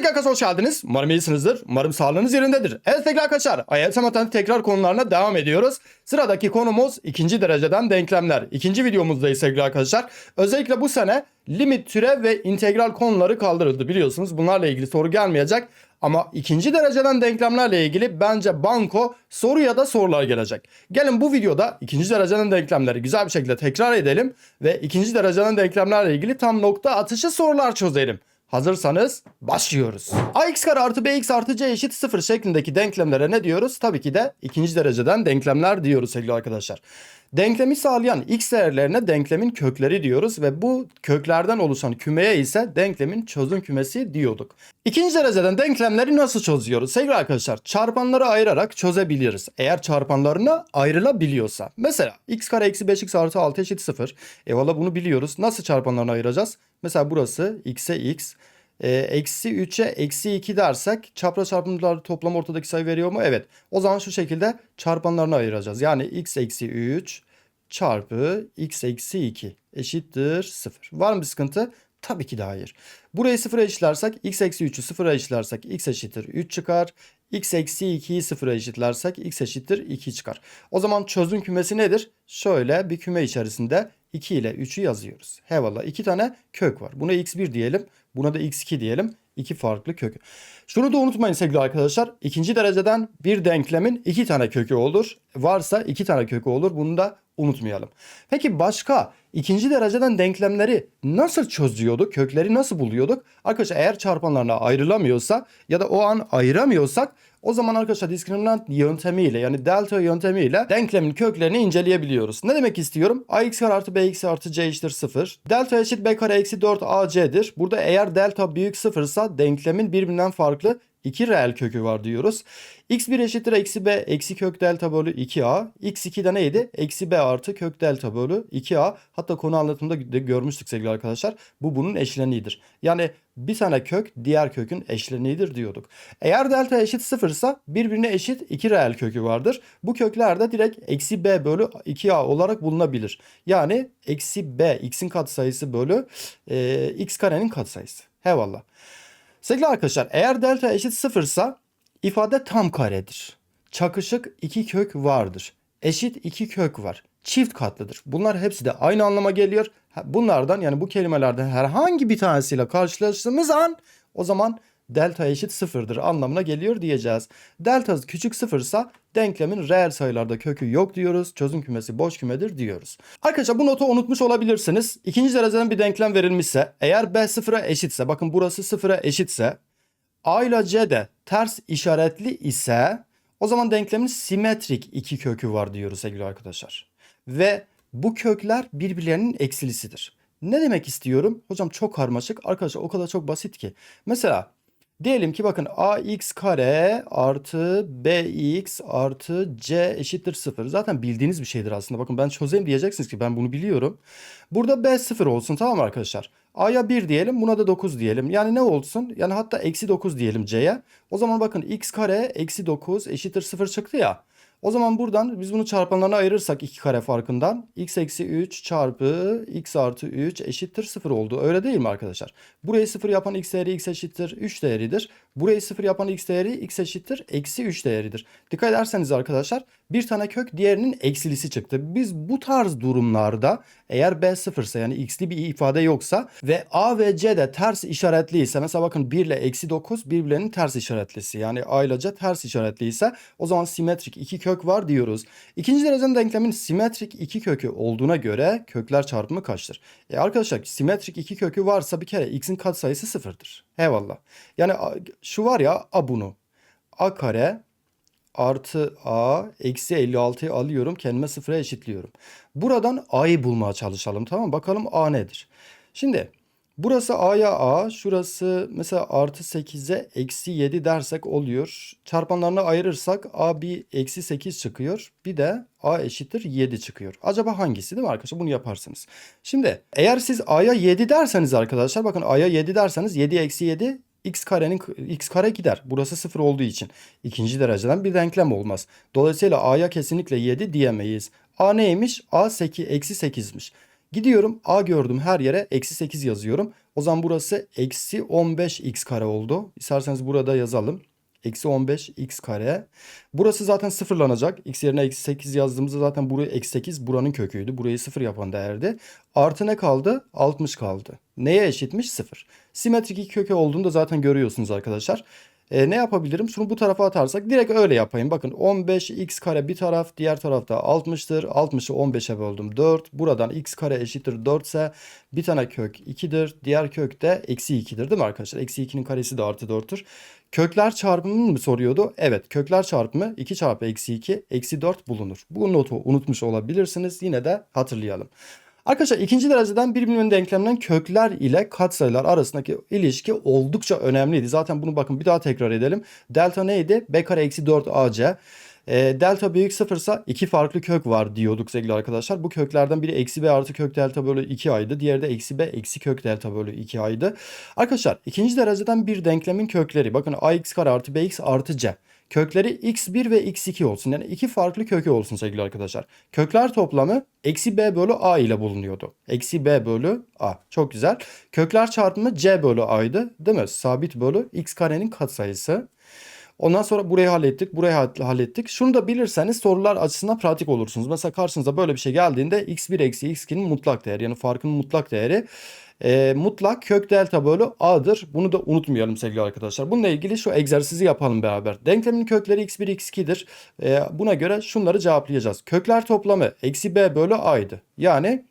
sevgili arkadaşlar hoş geldiniz. Umarım iyisinizdir. Umarım sağlığınız yerindedir. Evet sevgili arkadaşlar IELTS matematik tekrar konularına devam ediyoruz. Sıradaki konumuz ikinci dereceden denklemler. İkinci videomuzdayız sevgili arkadaşlar. Özellikle bu sene limit, türev ve integral konuları kaldırıldı biliyorsunuz. Bunlarla ilgili soru gelmeyecek. Ama ikinci dereceden denklemlerle ilgili bence banko soru ya da sorular gelecek. Gelin bu videoda ikinci dereceden denklemleri güzel bir şekilde tekrar edelim ve ikinci dereceden denklemlerle ilgili tam nokta atışı sorular çözelim. Hazırsanız başlıyoruz. ax kare artı bx artı c eşit 0 şeklindeki denklemlere ne diyoruz? Tabii ki de ikinci dereceden denklemler diyoruz sevgili arkadaşlar. Denklemi sağlayan x değerlerine denklemin kökleri diyoruz ve bu köklerden oluşan kümeye ise denklemin çözüm kümesi diyorduk. İkinci dereceden denklemleri nasıl çözüyoruz? Sevgili arkadaşlar çarpanları ayırarak çözebiliriz. Eğer çarpanlarına ayrılabiliyorsa. Mesela x kare eksi 5x artı 6 eşit 0. E valla bunu biliyoruz. Nasıl çarpanlarına ayıracağız? Mesela burası x'e x, e, eksi 3'e eksi 2 dersek çapraz çarpımlar toplam ortadaki sayı veriyor mu? Evet. O zaman şu şekilde çarpanlarını ayıracağız. Yani x eksi 3 çarpı x eksi 2 eşittir 0. Var mı bir sıkıntı? Tabii ki de hayır. Burayı sıfıra eşitlersek x eksi 3'ü sıfıra eşitlersek x eşittir 3 çıkar. x eksi 2'yi sıfıra eşitlersek x eşittir 2 çıkar. O zaman çözüm kümesi nedir? Şöyle bir küme içerisinde 2 ile 3'ü yazıyoruz. Hevallah iki tane kök var. Buna x1 diyelim. Buna da x2 diyelim. İki farklı kök. Şunu da unutmayın sevgili arkadaşlar. İkinci dereceden bir denklemin iki tane kökü olur. Varsa iki tane kökü olur. Bunu da unutmayalım. Peki başka ikinci dereceden denklemleri nasıl çözüyorduk? Kökleri nasıl buluyorduk? Arkadaşlar eğer çarpanlarına ayrılamıyorsa ya da o an ayıramıyorsak o zaman arkadaşlar diskriminant yöntemiyle yani delta yöntemiyle denklemin köklerini inceleyebiliyoruz. Ne demek istiyorum? ax kare artı bx artı c eşittir 0. Delta eşit b kare eksi 4 ac'dir. Burada eğer delta büyük 0 ise denklemin birbirinden farklı iki reel kökü var diyoruz. x1 eşittir eksi b eksi kök delta bölü 2a. x2 de neydi? Eksi b artı kök delta bölü 2a. Hatta konu anlatımında de görmüştük sevgili arkadaşlar. Bu bunun eşleniğidir. Yani bir tane kök diğer kökün eşleniğidir diyorduk. Eğer delta eşit 0 ise birbirine eşit iki reel kökü vardır. Bu kökler de direkt eksi b bölü 2a olarak bulunabilir. Yani eksi b x'in katsayısı bölü e, x karenin katsayısı. Hevallah. Sevgili arkadaşlar eğer delta eşit sıfırsa ifade tam karedir. Çakışık iki kök vardır. Eşit iki kök var. Çift katlıdır. Bunlar hepsi de aynı anlama geliyor. Bunlardan yani bu kelimelerden herhangi bir tanesiyle karşılaştığımız an o zaman delta eşit sıfırdır anlamına geliyor diyeceğiz. Delta küçük sıfırsa denklemin reel sayılarda kökü yok diyoruz. Çözüm kümesi boş kümedir diyoruz. Arkadaşlar bu notu unutmuş olabilirsiniz. İkinci dereceden bir denklem verilmişse eğer b sıfıra eşitse bakın burası sıfıra eşitse a ile c de ters işaretli ise o zaman denklemin simetrik iki kökü var diyoruz sevgili arkadaşlar. Ve bu kökler birbirlerinin eksilisidir. Ne demek istiyorum? Hocam çok karmaşık. Arkadaşlar o kadar çok basit ki. Mesela Diyelim ki bakın ax kare artı bx artı c eşittir 0. Zaten bildiğiniz bir şeydir aslında. Bakın ben çözeyim diyeceksiniz ki ben bunu biliyorum. Burada b 0 olsun tamam mı arkadaşlar? a'ya 1 diyelim buna da 9 diyelim. Yani ne olsun? Yani hatta eksi 9 diyelim c'ye. O zaman bakın x kare eksi 9 eşittir 0 çıktı ya. O zaman buradan biz bunu çarpanlarına ayırırsak iki kare farkından x eksi 3 çarpı x artı 3 eşittir 0 oldu. Öyle değil mi arkadaşlar? Burayı 0 yapan x değeri x eşittir 3 değeridir. Burayı 0 yapan x değeri x eşittir eksi 3 değeridir. Dikkat ederseniz arkadaşlar bir tane kök diğerinin eksilisi çıktı. Biz bu tarz durumlarda eğer b sıfırsa yani x'li bir ifade yoksa ve a ve c de ters işaretliyse mesela bakın 1 ile eksi 9 birbirlerinin ters işaretlisi yani a ile c ters işaretliyse o zaman simetrik iki kök var diyoruz. İkinci dereceden denklemin simetrik iki kökü olduğuna göre kökler çarpımı kaçtır? E arkadaşlar simetrik iki kökü varsa bir kere x'in katsayısı sıfırdır. Eyvallah. Yani şu var ya a bunu. a kare artı a eksi 56'yı alıyorum kendime sıfıra eşitliyorum. Buradan a'yı bulmaya çalışalım tamam mı? Bakalım a nedir? Şimdi burası a'ya a şurası mesela artı 8'e eksi 7 dersek oluyor. Çarpanlarını ayırırsak a bir eksi 8 çıkıyor. Bir de a eşittir 7 çıkıyor. Acaba hangisi değil mi arkadaşlar? Bunu yaparsınız. Şimdi eğer siz a'ya 7 derseniz arkadaşlar bakın a'ya 7 derseniz 7 eksi 7 x karenin x kare gider. Burası sıfır olduğu için ikinci dereceden bir denklem olmaz. Dolayısıyla a'ya kesinlikle 7 diyemeyiz. a neymiş? a 8 eksi 8'miş. Gidiyorum a gördüm her yere eksi 8 yazıyorum. O zaman burası eksi 15x kare oldu. İsterseniz burada yazalım. Eksi 15x kare. Burası zaten sıfırlanacak. X yerine eksi 8 yazdığımızda zaten buraya eksi 8 buranın köküydü. Burayı sıfır yapan değerdi. Artı ne kaldı? 60 kaldı. Neye eşitmiş? Sıfır. Simetrik iki kökü olduğunu da zaten görüyorsunuz arkadaşlar. E, ne yapabilirim? Şunu bu tarafa atarsak direkt öyle yapayım. Bakın 15x kare bir taraf diğer tarafta 60'tır. 60'ı 15'e böldüm 4. Buradan x kare eşittir 4 ise bir tane kök 2'dir. Diğer kök de eksi 2'dir değil mi arkadaşlar? Eksi 2'nin karesi de artı 4'tür. Kökler çarpımını mı soruyordu? Evet kökler çarpımı 2 çarpı eksi 2 eksi 4 bulunur. Bu notu unutmuş olabilirsiniz. Yine de hatırlayalım. Arkadaşlar ikinci dereceden bir bilimin denkleminden kökler ile katsayılar arasındaki ilişki oldukça önemliydi. Zaten bunu bakın bir daha tekrar edelim. Delta neydi? B kare eksi 4 AC. E, delta büyük sıfırsa iki farklı kök var diyorduk sevgili arkadaşlar. Bu köklerden biri eksi b artı kök delta bölü 2 aydı. Diğeri de eksi b eksi kök delta bölü 2 aydı. Arkadaşlar ikinci dereceden bir denklemin kökleri. Bakın ax kare artı bx artı c. Kökleri x1 ve x2 olsun. Yani iki farklı kökü olsun sevgili arkadaşlar. Kökler toplamı eksi b bölü a ile bulunuyordu. Eksi b bölü a. Çok güzel. Kökler çarpımı c bölü a'ydı. Değil mi? Sabit bölü x karenin katsayısı. Ondan sonra burayı hallettik, burayı hallettik. Şunu da bilirseniz sorular açısından pratik olursunuz. Mesela karşınıza böyle bir şey geldiğinde x1 eksi x2'nin mutlak değeri yani farkının mutlak değeri e, mutlak kök delta bölü a'dır. Bunu da unutmayalım sevgili arkadaşlar. Bununla ilgili şu egzersizi yapalım beraber. Denklemin kökleri x1 x2'dir. E, buna göre şunları cevaplayacağız. Kökler toplamı eksi b bölü a'ydı. Yani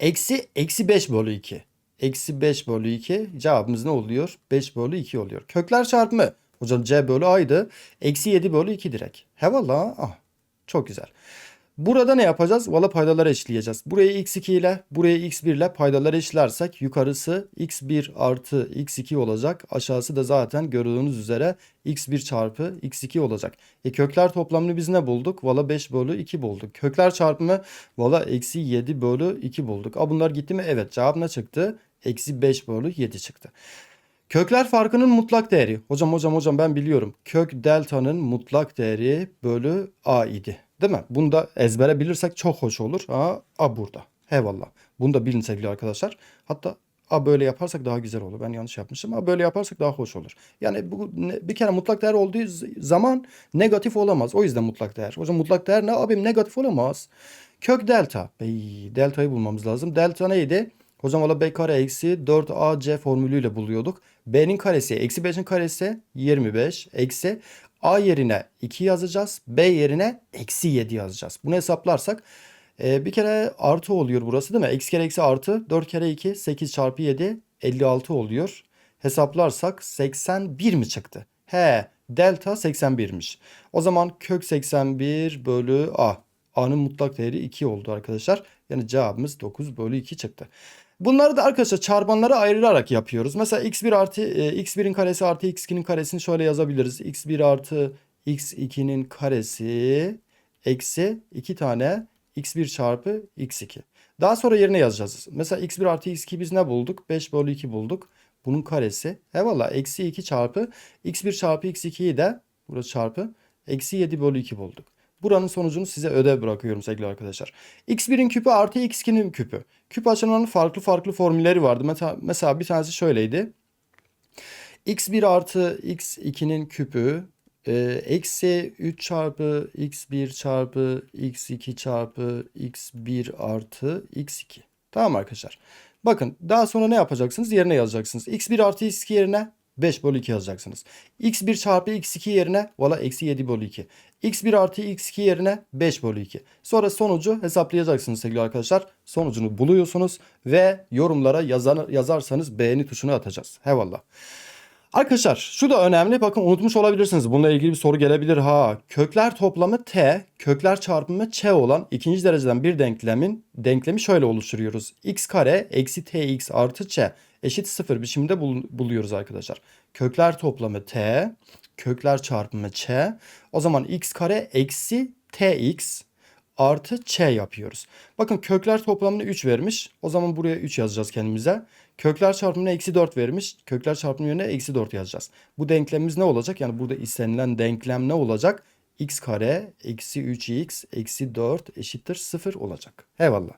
eksi eksi 5 bölü 2. Eksi 5 bölü 2 cevabımız ne oluyor? 5 bölü 2 oluyor. Kökler çarpımı Hocam c bölü a'ydı. Eksi 7 bölü 2 direkt. He valla. Ah, çok güzel. Burada ne yapacağız? Valla paydaları eşleyeceğiz. Burayı x2 ile burayı x1 ile paydaları eşlersek yukarısı x1 artı x2 olacak. Aşağısı da zaten gördüğünüz üzere x1 çarpı x2 olacak. E kökler toplamını biz ne bulduk? Valla 5 bölü 2 bulduk. Kökler çarpımı valla eksi 7 bölü 2 bulduk. A bunlar gitti mi? Evet cevap ne çıktı? Eksi 5 bölü 7 çıktı. Kökler farkının mutlak değeri. Hocam hocam hocam ben biliyorum. Kök delta'nın mutlak değeri bölü a idi. Değil mi? Bunu da ezbere bilirsek çok hoş olur. A, a burada. Eyvallah. Bunu da bilin sevgili arkadaşlar. Hatta a böyle yaparsak daha güzel olur. Ben yanlış yapmışım ama böyle yaparsak daha hoş olur. Yani bu bir kere mutlak değer olduğu zaman negatif olamaz. O yüzden mutlak değer. Hocam mutlak değer ne abim negatif olamaz. Kök delta. Ey, deltayı bulmamız lazım. Delta neydi? Hocam valla b kare eksi 4ac formülüyle buluyorduk. b'nin karesi eksi 5'in karesi 25 eksi a yerine 2 yazacağız. b yerine eksi 7 yazacağız. Bunu hesaplarsak e, bir kere artı oluyor burası değil mi? Eksi kere eksi artı 4 kere 2 8 çarpı 7 56 oluyor. Hesaplarsak 81 mi çıktı? He delta 81'miş. O zaman kök 81 bölü a. A'nın mutlak değeri 2 oldu arkadaşlar. Yani cevabımız 9 bölü 2 çıktı. Bunları da arkadaşlar çarpanlara ayırarak yapıyoruz. Mesela x1 artı e, x1'in karesi artı x2'nin karesini şöyle yazabiliriz. x1 artı x2'nin karesi eksi 2 tane x1 çarpı x2. Daha sonra yerine yazacağız. Mesela x1 artı x2 biz ne bulduk? 5 bölü 2 bulduk. Bunun karesi. Eyvallah eksi 2 çarpı x1 çarpı x2'yi de burada çarpı eksi 7 bölü 2 bulduk. Buranın sonucunu size ödev bırakıyorum sevgili arkadaşlar. x1'in küpü artı x2'nin küpü. Küp açılmanın farklı farklı formülleri vardı. Mesela, bir tanesi şöyleydi. x1 artı x2'nin küpü e, eksi 3 çarpı x1 çarpı x2 çarpı x1 artı x2. Tamam arkadaşlar. Bakın daha sonra ne yapacaksınız? Yerine yazacaksınız. x1 artı x2 yerine 5 bölü 2 yazacaksınız. x1 çarpı x2 yerine valla eksi 7 bölü 2. x1 artı x2 yerine 5 bölü 2. Sonra sonucu hesaplayacaksınız sevgili arkadaşlar. Sonucunu buluyorsunuz ve yorumlara yazar, yazarsanız beğeni tuşuna atacağız. Hevallah. Arkadaşlar şu da önemli. Bakın unutmuş olabilirsiniz. Bununla ilgili bir soru gelebilir. Ha kökler toplamı t, kökler çarpımı ç olan ikinci dereceden bir denklemin denklemi şöyle oluşturuyoruz. x kare eksi tx artı ç eşit sıfır biçimde bul buluyoruz arkadaşlar. Kökler toplamı t, kökler çarpımı ç. O zaman x kare eksi tx artı ç yapıyoruz. Bakın kökler toplamını 3 vermiş. O zaman buraya 3 yazacağız kendimize. Kökler çarpımına eksi 4 vermiş. Kökler çarpımı yerine eksi 4 yazacağız. Bu denklemimiz ne olacak? Yani burada istenilen denklem ne olacak? x kare eksi 3x eksi 4 eşittir 0 olacak. Eyvallah.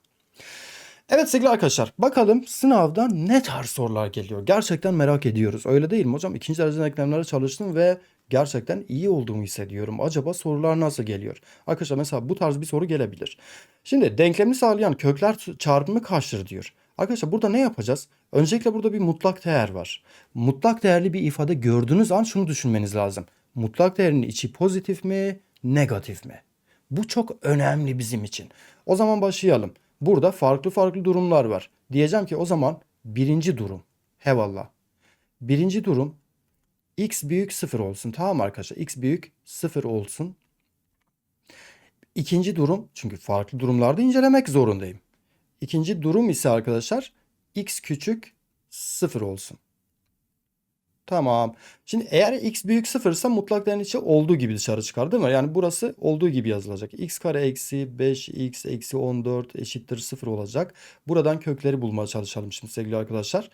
Evet sevgili arkadaşlar bakalım sınavdan ne tarz sorular geliyor. Gerçekten merak ediyoruz. Öyle değil mi hocam? İkinci derece denklemlere çalıştım ve gerçekten iyi olduğumu hissediyorum. Acaba sorular nasıl geliyor? Arkadaşlar mesela bu tarz bir soru gelebilir. Şimdi denklemi sağlayan kökler çarpımı kaçtır diyor. Arkadaşlar burada ne yapacağız? Öncelikle burada bir mutlak değer var. Mutlak değerli bir ifade gördüğünüz an şunu düşünmeniz lazım. Mutlak değerin içi pozitif mi, negatif mi? Bu çok önemli bizim için. O zaman başlayalım. Burada farklı farklı durumlar var. Diyeceğim ki o zaman birinci durum. Hevallah. Birinci durum x büyük sıfır olsun. Tamam arkadaşlar? x büyük sıfır olsun. İkinci durum çünkü farklı durumlarda incelemek zorundayım. İkinci durum ise arkadaşlar x küçük sıfır olsun. Tamam. Şimdi eğer x büyük sıfırsa mutlak değerin içi olduğu gibi dışarı çıkar değil mi? Yani burası olduğu gibi yazılacak. x kare eksi 5x eksi 14 eşittir sıfır olacak. Buradan kökleri bulmaya çalışalım şimdi sevgili arkadaşlar.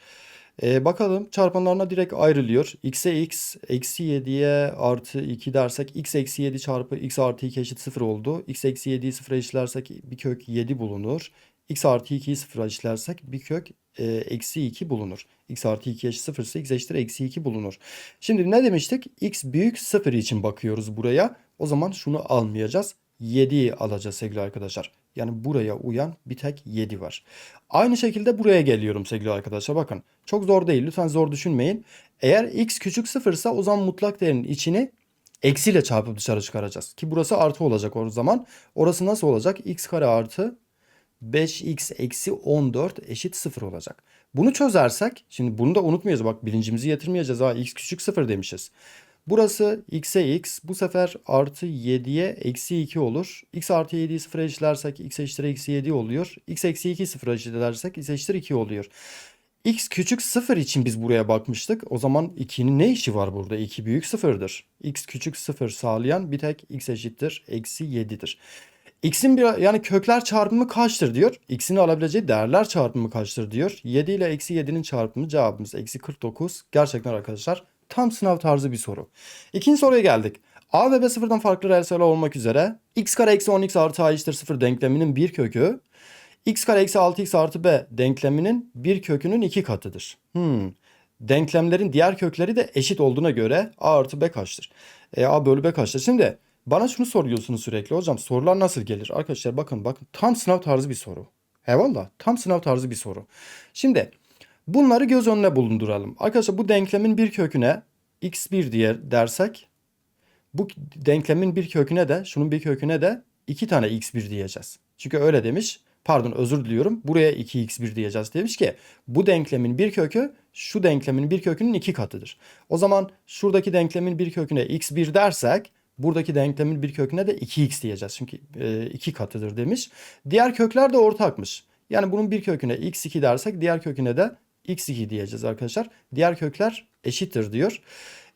Ee, bakalım çarpanlarına direkt ayrılıyor. x'e x eksi 7'ye artı 2 dersek x eksi 7 çarpı x artı 2 eşit 0 oldu. x eksi 7'yi sıfıra eşitlersek bir kök 7 bulunur. X artı 2'yi sıfıra eşitlersek bir kök e, eksi 2 bulunur. x artı 2 eşit 0 ise x eşittir eksi 2 bulunur. Şimdi ne demiştik? x büyük 0 için bakıyoruz buraya. O zaman şunu almayacağız. 7'yi alacağız sevgili arkadaşlar. Yani buraya uyan bir tek 7 var. Aynı şekilde buraya geliyorum sevgili arkadaşlar. Bakın çok zor değil. Lütfen zor düşünmeyin. Eğer x küçük 0 ise o zaman mutlak değerin içini eksiyle çarpıp dışarı çıkaracağız. Ki burası artı olacak o zaman. Orası nasıl olacak? x kare artı 5x eksi 14 eşit 0 olacak. Bunu çözersek şimdi bunu da unutmayacağız. Bak bilincimizi getirmeyeceğiz. Ha x küçük 0 demişiz. Burası x'e x bu sefer artı 7'ye eksi 2 olur. x artı 7'yi sıfıra eşitlersek x eşittir eksi 7 oluyor. x eksi 2'yi sıfıra eşitlersek x eşittir 2 oluyor. x küçük 0 için biz buraya bakmıştık. O zaman 2'nin ne işi var burada? 2 büyük 0'dır. x küçük 0 sağlayan bir tek x eşittir eksi 7'dir. X'in bir yani kökler çarpımı kaçtır diyor. X'in alabileceği değerler çarpımı kaçtır diyor. 7 ile eksi 7'nin çarpımı cevabımız eksi 49. Gerçekten arkadaşlar tam sınav tarzı bir soru. İkinci soruya geldik. A ve B sıfırdan farklı reel sayılar olmak üzere x kare eksi 10x artı a eşittir 0 denkleminin bir kökü x kare eksi 6x artı b denkleminin bir kökünün iki katıdır. Hmm. Denklemlerin diğer kökleri de eşit olduğuna göre a artı b kaçtır? E, a bölü b kaçtır? Şimdi bana şunu soruyorsunuz sürekli hocam sorular nasıl gelir? Arkadaşlar bakın bakın tam sınav tarzı bir soru. Eyvallah tam sınav tarzı bir soru. Şimdi bunları göz önüne bulunduralım. Arkadaşlar bu denklemin bir köküne x1 diye dersek bu denklemin bir köküne de şunun bir köküne de 2 tane x1 diyeceğiz. Çünkü öyle demiş. Pardon özür diliyorum. Buraya 2x1 diyeceğiz. Demiş ki bu denklemin bir kökü şu denklemin bir kökünün iki katıdır. O zaman şuradaki denklemin bir köküne x1 dersek buradaki denklemin bir köküne de 2x diyeceğiz. Çünkü 2 e, katıdır demiş. Diğer kökler de ortakmış. Yani bunun bir köküne x2 dersek diğer köküne de x2 diyeceğiz arkadaşlar. Diğer kökler eşittir diyor.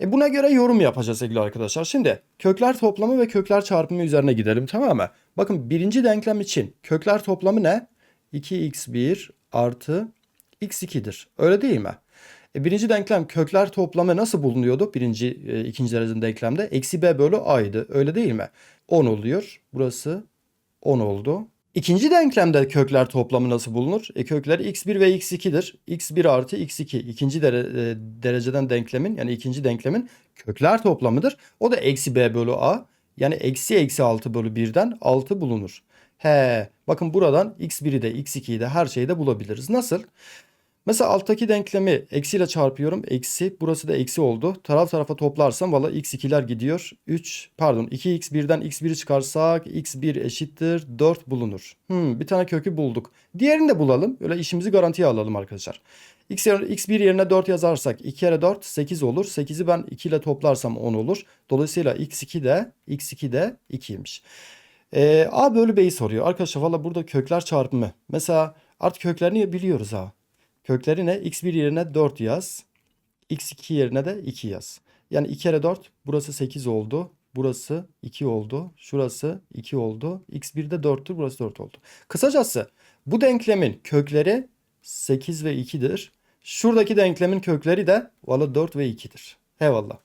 E buna göre yorum yapacağız sevgili arkadaşlar. Şimdi kökler toplamı ve kökler çarpımı üzerine gidelim tamam mı? Bakın birinci denklem için kökler toplamı ne? 2x1 artı x2'dir. Öyle değil mi? E birinci denklem kökler toplamı nasıl bulunuyordu? Birinci, e, ikinci derecede denklemde. Eksi b bölü a'ydı. Öyle değil mi? 10 oluyor. Burası 10 oldu. İkinci denklemde kökler toplamı nasıl bulunur? E kökler x1 ve x2'dir. x1 artı x2 ikinci dere, e, dereceden denklemin yani ikinci denklemin kökler toplamıdır. O da eksi b bölü a. Yani eksi eksi 6 bölü 1'den 6 bulunur. He bakın buradan x1'i de x2'yi de her şeyi de bulabiliriz. Nasıl? Mesela alttaki denklemi eksiyle çarpıyorum. Eksi burası da eksi oldu. Taraf tarafa toplarsam valla x2'ler gidiyor. 3 pardon 2x1'den x1'i çıkarsak x1 eşittir 4 bulunur. Hmm, bir tane kökü bulduk. Diğerini de bulalım. Öyle işimizi garantiye alalım arkadaşlar. X, x1 yerine 4 yazarsak 2 kere 4 8 olur. 8'i ben 2 ile toplarsam 10 olur. Dolayısıyla x2 de x2 de 2'ymiş. Ee, A bölü B'yi soruyor. Arkadaşlar valla burada kökler çarpımı. Mesela artık köklerini biliyoruz ha. Kökleri ne? x1 yerine 4 yaz. x2 yerine de 2 yaz. Yani 2 kere 4 burası 8 oldu. Burası 2 oldu. Şurası 2 oldu. x1 de 4'tür. Burası 4 oldu. Kısacası bu denklemin kökleri 8 ve 2'dir. Şuradaki denklemin kökleri de valla 4 ve 2'dir. Eyvallah.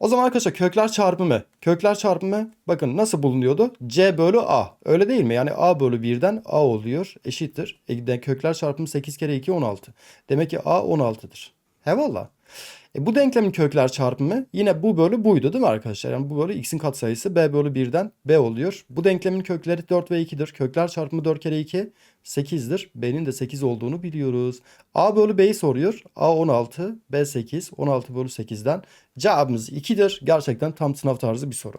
O zaman arkadaşlar kökler çarpımı. Kökler çarpımı bakın nasıl bulunuyordu? C bölü A. Öyle değil mi? Yani A bölü 1'den A oluyor. Eşittir. E, kökler çarpımı 8 kere 2 16. Demek ki A 16'dır. He valla. E, bu denklemin kökler çarpımı yine bu bölü buydu değil mi arkadaşlar? Yani bu bölü x'in katsayısı b bölü 1'den b oluyor. Bu denklemin kökleri 4 ve 2'dir. Kökler çarpımı 4 kere 2 8'dir. B'nin de 8 olduğunu biliyoruz. A bölü B'yi soruyor. A 16, B 8. 16 bölü 8'den cevabımız 2'dir. Gerçekten tam sınav tarzı bir soru.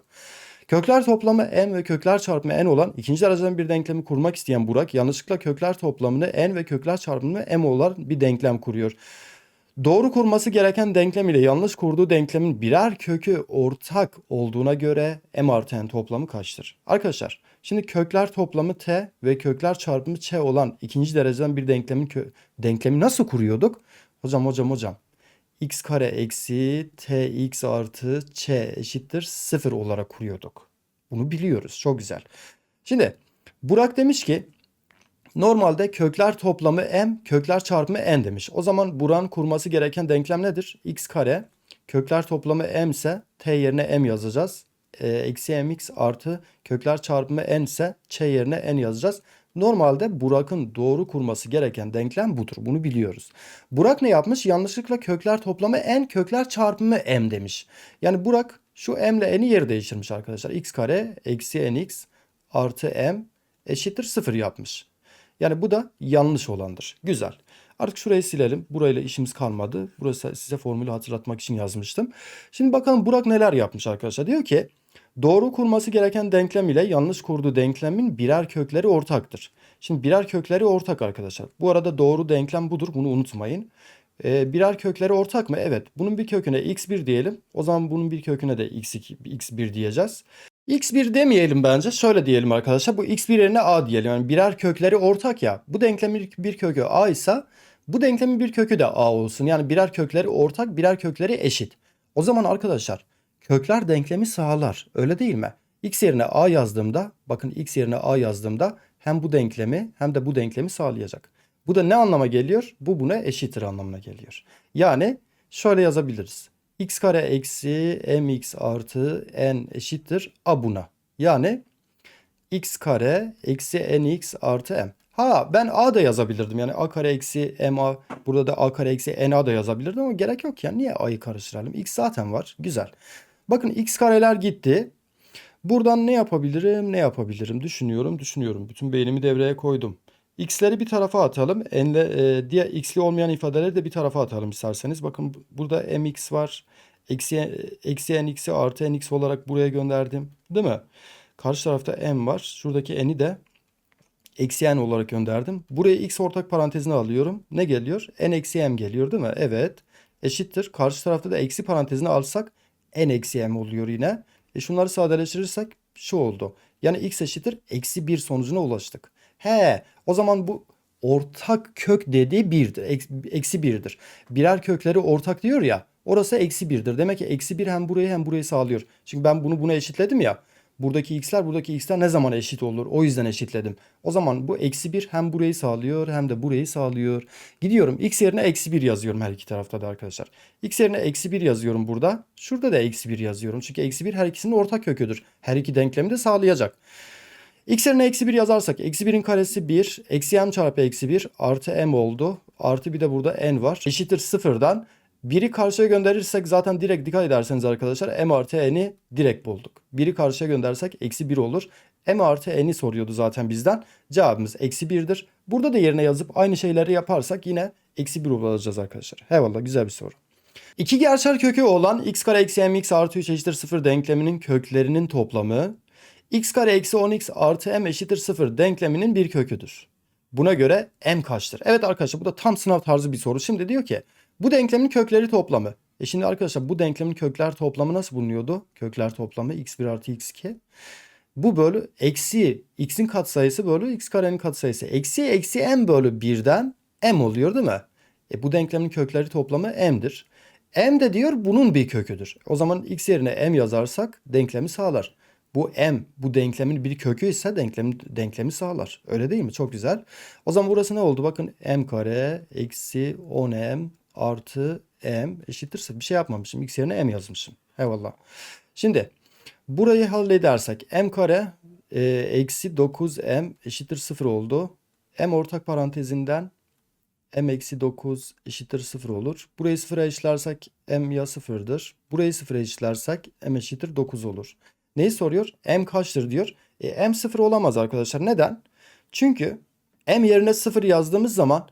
Kökler toplamı n ve kökler çarpımı n olan ikinci dereceden bir denklemi kurmak isteyen Burak yanlışlıkla kökler toplamını n ve kökler çarpımını m olan bir denklem kuruyor. Doğru kurması gereken denklem ile yanlış kurduğu denklemin birer kökü ortak olduğuna göre m artı n toplamı kaçtır? Arkadaşlar şimdi kökler toplamı t ve kökler çarpımı ç olan ikinci dereceden bir denklemin kö denklemi nasıl kuruyorduk? Hocam hocam hocam x kare eksi tx artı ç eşittir 0 olarak kuruyorduk. Bunu biliyoruz çok güzel. Şimdi Burak demiş ki Normalde kökler toplamı m, kökler çarpımı n demiş. O zaman Buran kurması gereken denklem nedir? x kare kökler toplamı m ise t yerine m yazacağız. E, eksi mx artı kökler çarpımı n ise ç yerine n yazacağız. Normalde Burak'ın doğru kurması gereken denklem budur. Bunu biliyoruz. Burak ne yapmış? Yanlışlıkla kökler toplamı n, kökler çarpımı m demiş. Yani Burak şu m ile n'i yer değiştirmiş arkadaşlar. x kare eksi nx artı m eşittir 0 yapmış. Yani bu da yanlış olandır. Güzel. Artık şurayı silelim. Burayla işimiz kalmadı. Burası size formülü hatırlatmak için yazmıştım. Şimdi bakalım Burak neler yapmış arkadaşlar. Diyor ki doğru kurması gereken denklem ile yanlış kurduğu denklemin birer kökleri ortaktır. Şimdi birer kökleri ortak arkadaşlar. Bu arada doğru denklem budur. Bunu unutmayın. Ee, birer kökleri ortak mı? Evet. Bunun bir köküne x1 diyelim. O zaman bunun bir köküne de x2, x1 diyeceğiz. X1 demeyelim bence. Şöyle diyelim arkadaşlar. Bu X1 yerine A diyelim. Yani birer kökleri ortak ya. Bu denklemin bir kökü A ise bu denklemin bir kökü de A olsun. Yani birer kökleri ortak, birer kökleri eşit. O zaman arkadaşlar kökler denklemi sağlar. Öyle değil mi? X yerine A yazdığımda, bakın X yerine A yazdığımda hem bu denklemi hem de bu denklemi sağlayacak. Bu da ne anlama geliyor? Bu buna eşittir anlamına geliyor. Yani şöyle yazabiliriz x kare eksi mx artı n eşittir a buna. Yani x kare eksi nx artı m. Ha ben a da yazabilirdim. Yani a kare eksi m a burada da a kare eksi n a da yazabilirdim ama gerek yok yani. Niye a'yı karıştıralım? x zaten var. Güzel. Bakın x kareler gitti. Buradan ne yapabilirim? Ne yapabilirim? Düşünüyorum, düşünüyorum. Bütün beynimi devreye koydum. X'leri bir tarafa atalım. N'le, e, diğer x'li olmayan ifadeleri de bir tarafa atalım isterseniz. Bakın burada mx var. Eksi, eksi nx'i artı nx olarak buraya gönderdim. Değil mi? Karşı tarafta m var. Şuradaki n'i de eksi n olarak gönderdim. Buraya x ortak parantezine alıyorum. Ne geliyor? n eksi m geliyor değil mi? Evet. Eşittir. Karşı tarafta da eksi parantezine alsak n eksi m oluyor yine. E şunları sadeleştirirsek şu oldu. Yani x eşittir eksi 1 sonucuna ulaştık. He o zaman bu ortak kök dediği birdir. Eksi birdir. Birer kökleri ortak diyor ya. Orası eksi birdir. Demek ki eksi bir hem burayı hem burayı sağlıyor. Çünkü ben bunu buna eşitledim ya. Buradaki x'ler buradaki x'ler ne zaman eşit olur? O yüzden eşitledim. O zaman bu eksi bir hem burayı sağlıyor hem de burayı sağlıyor. Gidiyorum x yerine eksi bir yazıyorum her iki tarafta da arkadaşlar. x yerine eksi bir yazıyorum burada. Şurada da eksi bir yazıyorum. Çünkü eksi bir her ikisinin ortak köküdür. Her iki denklemi de sağlayacak. X yerine eksi 1 yazarsak eksi 1'in karesi 1. Eksi m çarpı eksi 1 artı m oldu. Artı bir de burada n var. Eşittir sıfırdan. 1'i karşıya gönderirsek zaten direkt dikkat ederseniz arkadaşlar m artı n'i direkt bulduk. 1'i karşıya göndersek eksi 1 olur. m artı n'i soruyordu zaten bizden. Cevabımız eksi 1'dir. Burada da yerine yazıp aynı şeyleri yaparsak yine eksi 1 bulacağız arkadaşlar. Eyvallah güzel bir soru. İki gerçel kökü olan x kare eksi mx artı 3 eşittir 0 denkleminin köklerinin toplamı x kare eksi 10x artı m eşittir 0 denkleminin bir köküdür. Buna göre m kaçtır? Evet arkadaşlar bu da tam sınav tarzı bir soru. Şimdi diyor ki bu denklemin kökleri toplamı. E şimdi arkadaşlar bu denklemin kökler toplamı nasıl bulunuyordu? Kökler toplamı x1 artı x2. Bu bölü eksi x'in katsayısı bölü x karenin katsayısı. Eksi eksi m bölü 1'den m oluyor değil mi? E bu denklemin kökleri toplamı m'dir. m de diyor bunun bir köküdür. O zaman x yerine m yazarsak denklemi sağlar. Bu m bu denklemin bir kökü ise denklemi, denklemi sağlar. Öyle değil mi? Çok güzel. O zaman burası ne oldu? Bakın m kare eksi 10m artı m eşittirse bir şey yapmamışım. X yerine m yazmışım. Eyvallah. Şimdi burayı halledersek m kare e, eksi 9m eşittir 0 oldu. m ortak parantezinden m eksi 9 eşittir 0 olur. Burayı sıfıra eşitlersek m ya sıfırdır. Burayı sıfıra eşitlersek m eşittir 9 olur. Neyi soruyor? m kaçtır diyor. E, m sıfır olamaz arkadaşlar. Neden? Çünkü m yerine 0 yazdığımız zaman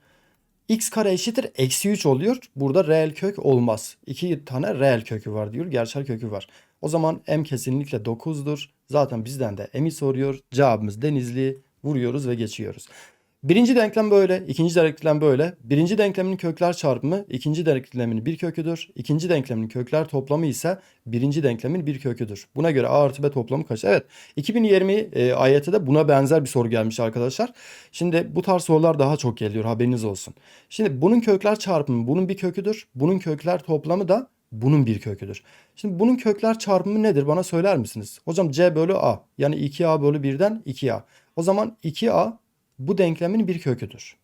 x kare eşittir eksi 3 oluyor. Burada reel kök olmaz. İki tane reel kökü var diyor. Gerçel kökü var. O zaman m kesinlikle 9'dur. Zaten bizden de m'i soruyor. Cevabımız denizli. Vuruyoruz ve geçiyoruz. Birinci denklem böyle, ikinci denklem böyle. Birinci denklemin kökler çarpımı ikinci denklemin bir köküdür. İkinci denklemin kökler toplamı ise birinci denklemin bir köküdür. Buna göre a artı b toplamı kaç? Evet 2020 e, ayette de buna benzer bir soru gelmiş arkadaşlar. Şimdi bu tarz sorular daha çok geliyor haberiniz olsun. Şimdi bunun kökler çarpımı bunun bir köküdür. Bunun kökler toplamı da bunun bir köküdür. Şimdi bunun kökler çarpımı nedir bana söyler misiniz? Hocam c bölü a yani 2a bölü 1'den 2a. O zaman 2a bu denklemin bir köküdür.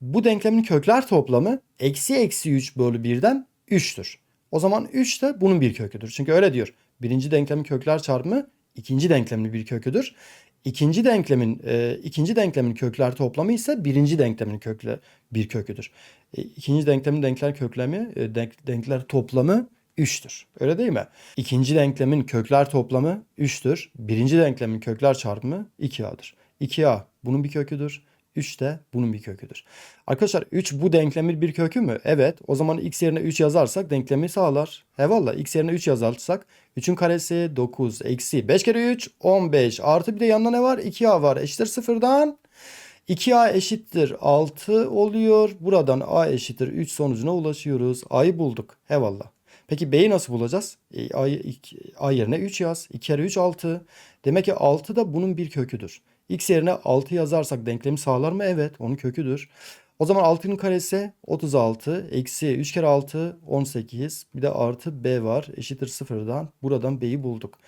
Bu denklemin kökler toplamı eksi eksi 3 bölü 1'den 3'tür. O zaman 3 de bunun bir köküdür. Çünkü öyle diyor. Birinci denklemin kökler çarpımı ikinci denklemin bir köküdür. İkinci denklemin e, ikinci denklemin kökler toplamı ise birinci denklemin kökle bir köküdür. E, ikinci denklemin denkler köklemi e, denk, denkler toplamı 3'tür. Öyle değil mi? İkinci denklemin kökler toplamı 3'tür. Birinci denklemin kökler çarpımı 2a'dır. 2a bunun bir köküdür. 3 de bunun bir köküdür. Arkadaşlar 3 bu denklemin bir kökü mü? Evet. O zaman x yerine 3 yazarsak denklemi sağlar. Eyvallah. x yerine 3 yazarsak 3'ün karesi 9 eksi 5 kere 3 15 artı bir de yanında ne var? 2a var. Eşittir sıfırdan 2a eşittir 6 oluyor. Buradan a eşittir 3 sonucuna ulaşıyoruz. a'yı bulduk. Eyvallah. Peki b'yi nasıl bulacağız? E, a, a yerine 3 yaz. 2 kere 3 6. Demek ki 6 da bunun bir köküdür. X yerine 6 yazarsak denklemi sağlar mı? Evet. Onun köküdür. O zaman 6'nın karesi 36. Eksi 3 kere 6 18. Bir de artı B var. Eşittir sıfırdan. Buradan B'yi bulduk.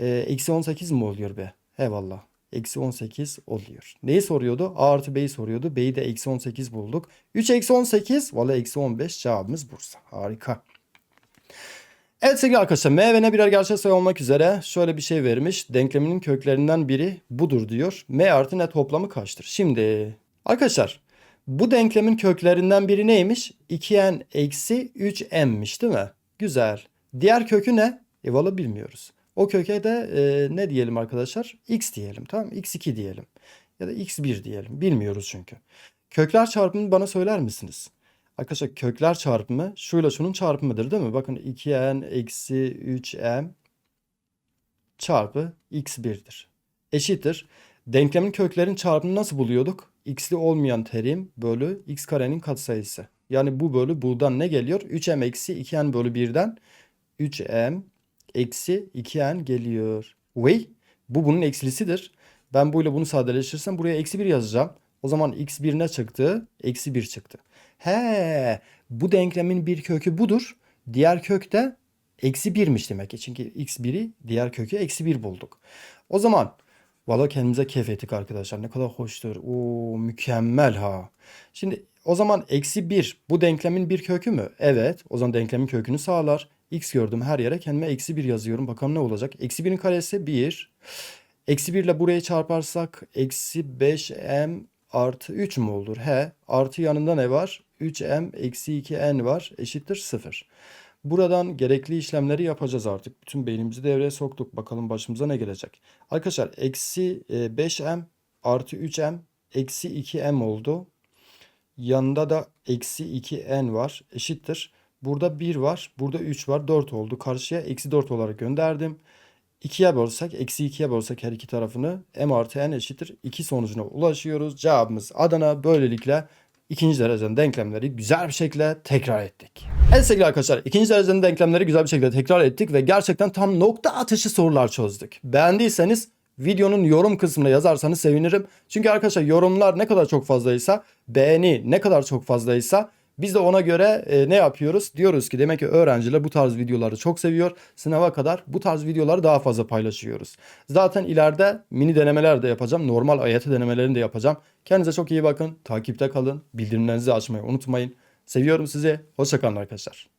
Ee, eksi 18 mi oluyor B? Eyvallah. Eksi 18 oluyor. Neyi soruyordu? A artı B'yi soruyordu. B'yi de eksi 18 bulduk. 3 eksi 18. Valla eksi 15 cevabımız Bursa. Harika. Evet sevgili arkadaşlar m ve n birer gerçel sayı olmak üzere şöyle bir şey vermiş. Denkleminin köklerinden biri budur diyor. m artı n toplamı kaçtır? Şimdi arkadaşlar bu denklemin köklerinden biri neymiş? 2n eksi 3m'miş değil mi? Güzel. Diğer kökü ne? E valla bilmiyoruz. O köke de e, ne diyelim arkadaşlar? x diyelim tamam x2 diyelim. Ya da x1 diyelim. Bilmiyoruz çünkü. Kökler çarpımını bana söyler misiniz? Arkadaşlar kökler çarpımı şuyla şunun çarpımıdır değil mi? Bakın 2n eksi 3m çarpı x1'dir. Eşittir. Denklemin köklerin çarpımını nasıl buluyorduk? x'li olmayan terim bölü x karenin katsayısı. Yani bu bölü buradan ne geliyor? 3m eksi 2n bölü 1'den 3m eksi 2n geliyor. Vey bu bunun eksilisidir. Ben bu ile bunu sadeleştirirsem buraya eksi 1 yazacağım. O zaman x1 ne çıktı? Eksi 1 çıktı. He bu denklemin bir kökü budur. Diğer kök de eksi 1'miş demek ki. Çünkü x1'i diğer kökü eksi 1 bulduk. O zaman valla kendimize keyif ettik arkadaşlar. Ne kadar hoştur. Oo mükemmel ha. Şimdi o zaman eksi 1 bu denklemin bir kökü mü? Evet. O zaman denklemin kökünü sağlar. X gördüm her yere kendime eksi 1 yazıyorum. Bakalım ne olacak? Eksi 1'in karesi 1. Eksi 1 ile burayı çarparsak eksi 5m artı 3 mü olur? He. Artı yanında ne var? 3m eksi 2n var. Eşittir 0. Buradan gerekli işlemleri yapacağız artık. Bütün beynimizi devreye soktuk. Bakalım başımıza ne gelecek. Arkadaşlar eksi 5m artı 3m eksi 2m oldu. Yanında da eksi 2n var. Eşittir. Burada 1 var. Burada 3 var. 4 oldu. Karşıya eksi 4 olarak gönderdim. 2'ye bölsek, eksi 2'ye bölsek her iki tarafını m artı n eşittir 2 sonucuna ulaşıyoruz. Cevabımız Adana. Böylelikle ikinci dereceden denklemleri güzel bir şekilde tekrar ettik. Evet sevgili arkadaşlar ikinci dereceden denklemleri güzel bir şekilde tekrar ettik ve gerçekten tam nokta atışı sorular çözdük. Beğendiyseniz videonun yorum kısmına yazarsanız sevinirim. Çünkü arkadaşlar yorumlar ne kadar çok fazlaysa, beğeni ne kadar çok fazlaysa biz de ona göre e, ne yapıyoruz? Diyoruz ki demek ki öğrenciler bu tarz videoları çok seviyor. Sınava kadar bu tarz videoları daha fazla paylaşıyoruz. Zaten ileride mini denemeler de yapacağım. Normal AYT denemelerini de yapacağım. Kendinize çok iyi bakın. Takipte kalın. Bildirimlerinizi açmayı unutmayın. Seviyorum sizi. Hoşçakalın arkadaşlar.